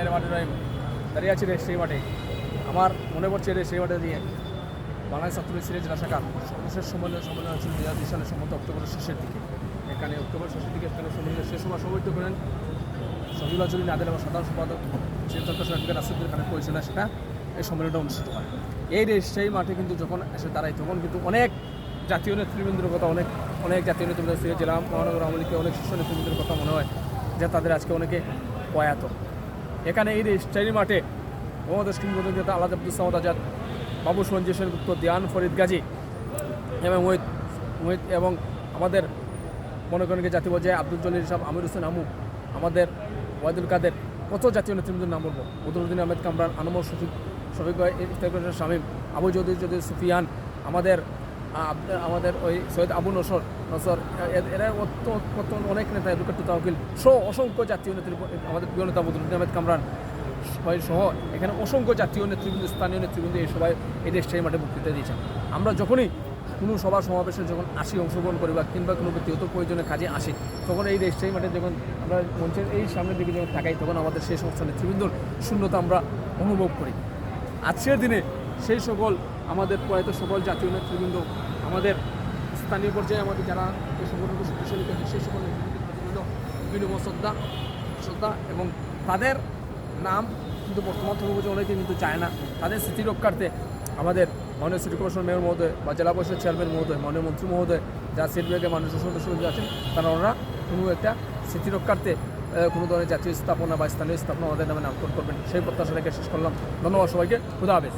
রহমানির রহিম দাঁড়িয়ে আছি রে সেই মাঠে। আমার মনে পড়ছে রে সেই মাঠে দিয়ে বাংলাদেশ ছাত্রলীগ সিরিজ জেলা শাখার সর্বশেষ সম্মেলন সম্মেলন হয়েছিল দুই হাজার সালের সম্ভবত অক্টোবরের শেষের দিকে। এখানে অক্টোবর শেষের দিকে এখানে সম্মেলনের শেষ সময় সমবেত করেন শহীদুল্লাহ জলিন আদেল এবং সাধারণ সম্পাদক চিরচন্দ্র সরকার রাসিদুল খানের পরিচালনা সেটা এই সম্মেলনটা অনুষ্ঠিত হয়। এই রেস সেই মাঠে কিন্তু যখন এসে দাঁড়ায় তখন কিন্তু অনেক জাতীয় নেতৃবৃন্দের কথা, অনেক অনেক জাতীয় নেতৃবৃন্দ জেলা মহানগর আওয়ামী অনেক শীর্ষ নেতৃবৃন্দের কথা মনে হয়, যে তাদের আজকে অনেকে প্রয়াত। এখানে এই স্টাইলি মাঠে মহাদেশ কিংবদন্তি নেতা আলাদ আব্দুল সামদ আজাদ, বাবু সঞ্জয় সেনগুপ্ত, দিয়ান ফরিদ গাজী এবং মোহিত মোহিত এবং আমাদের মনে করেন জাতীয় পর্যায়ে আব্দুল জলিল সাহেব, আমির হোসেন আমু, আমাদের ওয়াদুল কাদের, কত জাতীয় নেতৃবৃন্দের নাম বলব? বদরুদ্দিন আহমেদ কামরান আনমর শফিক শফিক ইফতার শামীম, আবু যদি যদি সুফিয়ান, আমাদের আমাদের ওই সৈয়দ আবু নসর নসর এরা কত অনেক নেতা এডুকেট তাওকিল সহ অসংখ্য জাতীয় নেতৃত্ব আমাদের প্রিয় নেতা বদরুদ্দিন আহমেদ কামরান সবাই সহ এখানে অসংখ্য জাতীয় নেতৃবৃন্দ, স্থানীয় নেতৃবৃন্দ এই সবাই এই দেশটাই মাঠে বক্তৃতা দিয়েছেন। আমরা যখনই কোনো সভা সমাবেশে যখন আসি, অংশগ্রহণ করি বা কিংবা কোনো ব্যক্তিগত প্রয়োজনে কাজে আসি, তখন এই দেশটাই মাঠে যখন আমরা মঞ্চের এই সামনের দিকে যখন তাকাই, তখন আমাদের সেই সমস্ত নেতৃবৃন্দর শূন্যতা আমরা অনুভব করি। আজকের দিনে সেই সকল আমাদের প্রয়াত সকল জাতীয় নেতৃবৃন্দ আমাদের স্থানীয় পর্যায়ে আমাদের যারা এই সংগঠনকে শক্তিশালী করেছে, সেই সকল বিনম্র শ্রদ্ধা শ্রদ্ধা এবং তাদের নাম কিন্তু বর্তমান তরুণ অনেকে কিন্তু চায় না। তাদের স্মৃতি রক্ষার্থে আমাদের মাননীয় সিটি কর্পোরেশন মেয়র মহোদয় বা জেলা পরিষদ চেয়ারম্যান মহোদয়, মাননীয় মন্ত্রী মহোদয়, যারা সিট বিভাগের মানুষের সদস্য আছেন, তারা ওনারা কোনো একটা স্মৃতি রক্ষার্থে কোনো ধরনের জাতীয় স্থাপনা বা স্থানীয় স্থাপনা আমাদের নামে নামকরণ করবেন। সেই প্রত্যাশা রেখে শেষ করলাম। ধন্যবাদ সবাইকে। খুদা হাফেজ।